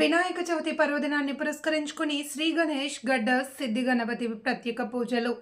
వినాయక చవితి పర్వదినాన్ని పురస్కరించుకుని శ్రీ గణేష్ గడ్డ సిద్ధి గణపతి ప్రత్యేక పూజలు.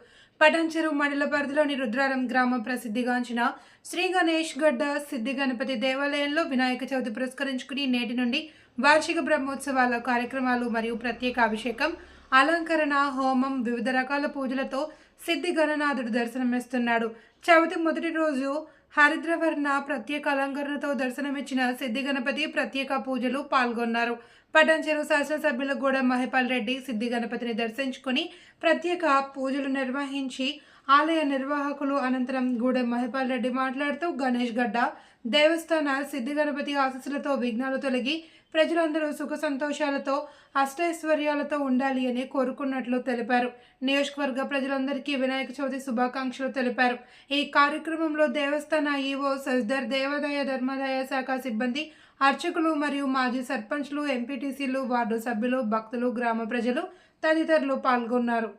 పటాన్చెరు మండల పరిధిలోని రుద్రారం గ్రామ ప్రసిద్ధిగాంచిన శ్రీ గణేష్ గడ్డ సిద్ధి గణపతి దేవాలయంలో వినాయక చవితి పురస్కరించుకుని నేటి నుండి వార్షిక బ్రహ్మోత్సవాల కార్యక్రమాలు మరియు ప్రత్యేక అభిషేకం అలంకరణ హోమం వివిధ రకాల పూజలతో సిద్ధి గణనాథుడు దర్శనమిస్తున్నాడు. చవితి మొదటి రోజు హరిద్రవర్ణ ప్రత్యేక అలంకరణతో దర్శనమిచ్చిన సిద్ధి గణపతి ప్రత్యేక పూజలు పాల్గొన్నారు. పటాన్చెరు శాసనసభ్యులు గూడ మహిపాల్ రెడ్డి సిద్ధి గణపతిని దర్శించుకుని ప్రత్యేక పూజలు నిర్వహించి ఆలయ నిర్వాహకులు అనంతరం గూడెం మహిపాల్ రెడ్డి మాట్లాడుతూ గణేష్ గడ్డ దేవస్థాన సిద్ధి గణపతి ఆశీస్సులతో విఘ్నాలు తొలగి ప్రజలందరూ సుఖ సంతోషాలతో అష్టైశ్వర్యాలతో ఉండాలి అని కోరుకున్నట్లు తెలిపారు. నియోజకవర్గ ప్రజలందరికీ వినాయక చవితి శుభాకాంక్షలు తెలిపారు. ఈ కార్యక్రమంలో దేవస్థాన ఈవో సజ్దర్ దేవాదాయ ధర్మాదాయ శాఖ సిబ్బంది అర్చకులు మరియు మాజీ సర్పంచ్లు ఎంపీటీసీలు వార్డు సభ్యులు భక్తులు గ్రామ ప్రజలు తదితరులు పాల్గొన్నారు.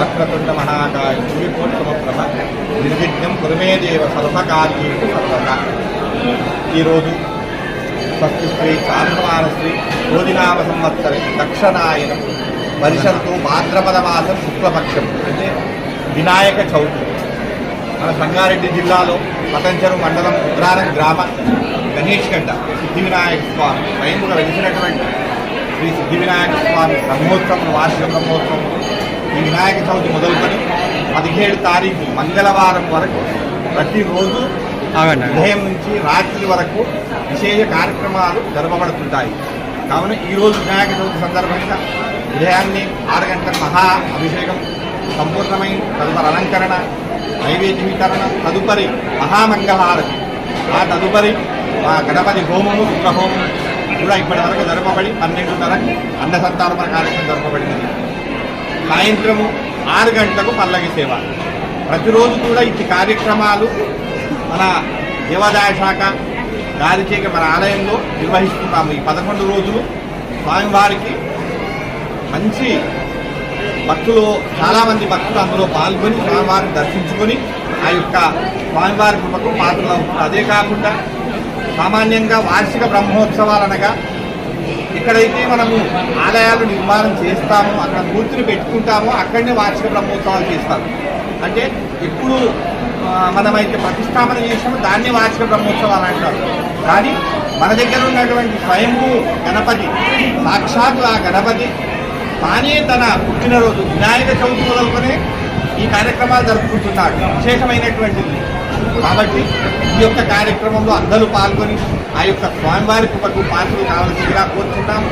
వక్రతుండ మహాకాయ సూర్యకోటిమప్రభ నిర్విఘ్నం కురుమే దేవ సర్వకార్యేషు సర్వదా ఈరోజు స్వస్తి శ్రీ సాధమాన రోజునామ సంవత్సరం దక్షనాయనం పరిషత్తు భాద్రపద మాసం శుక్లపక్షం అంటే వినాయక చవితి మన సంగారెడ్డి జిల్లాలో పతంచెరు మండలం ఉద్రారం గ్రామ గణేష్ గడ్డ సిద్ధి వినాయక స్వామి స్వయంగా వెలిసినటువంటి శ్రీ సిద్ధి వినాయక స్వామి బ్రహ్మోత్సవం వార్షిక బ్రహ్మోత్సవం ఈ వినాయక చవితి మొదలుకొని పదిహేడు తారీఖు మంగళవారం వరకు ప్రతిరోజు ఉదయం నుంచి రాత్రి వరకు విశేష కార్యక్రమాలు జరపబడుతుంటాయి. కావున ఈ రోజు వినాయక చవితి సందర్భంగా ఉదయాన్నే ఆరు గంటల మహా అభిషేకం సంపూర్ణమైన తదుపరి అలంకరణ నైవేద్య వితరణ తదుపరి మహామంగళహారతి ఆ తదుపరి ఆ గణపతి హోమము రుద్రహోమము కూడా ఇప్పటి వరకు జరపబడి పన్నెండున్నర అన్న కార్యక్రమం జరపబడినది సాయంత్రము ఆరు గంటలకు పల్లకి సేవ. ప్రతిరోజు కూడా ఇట్టి కార్యక్రమాలు మన దేవాదాయ శాఖ గారిచేక మన ఆలయంలో నిర్వహిస్తున్నాము ఈ పదకొండు రోజులు. స్వామివారికి మంచి భక్తులు చాలామంది భక్తులు అందులో పాల్గొని స్వామివారిని దర్శించుకొని ఆ యొక్క స్వామివారి కృపకు పాత్రలు అవుతుంది అదే కాకుండా సామాన్యంగా వార్షిక బ్రహ్మోత్సవాలు అనగా ఎక్కడైతే మనము ఆలయాలు నిర్మాణం చేస్తామో అక్కడ మూర్తిని పెట్టుకుంటామో అక్కడనే వార్షిక బ్రహ్మోత్సవాలు చేస్తాము అంటే ఎప్పుడు మనమైతే ప్రతిష్టాపన చేసామో దాన్ని వార్షిక బ్రహ్మోత్సవాలు అంటారు. కానీ మన దగ్గర ఉన్నటువంటి స్వయంభూ గణపతి సాక్షాత్ ఆ గణపతి తానే తన పుట్టినరోజు వినాయక చవితి మొదలుకొనే ఈ కార్యక్రమాలు జరుపుకుంటున్నాడు. విశేషమైనటువంటిది. కాబట్టి ఈ యొక్క కార్యక్రమంలో అందరూ పాల్గొని ఆ యొక్క స్వామివారి కృపకు పాత్రలు కావాల్సిందిగా కోరుతున్నాం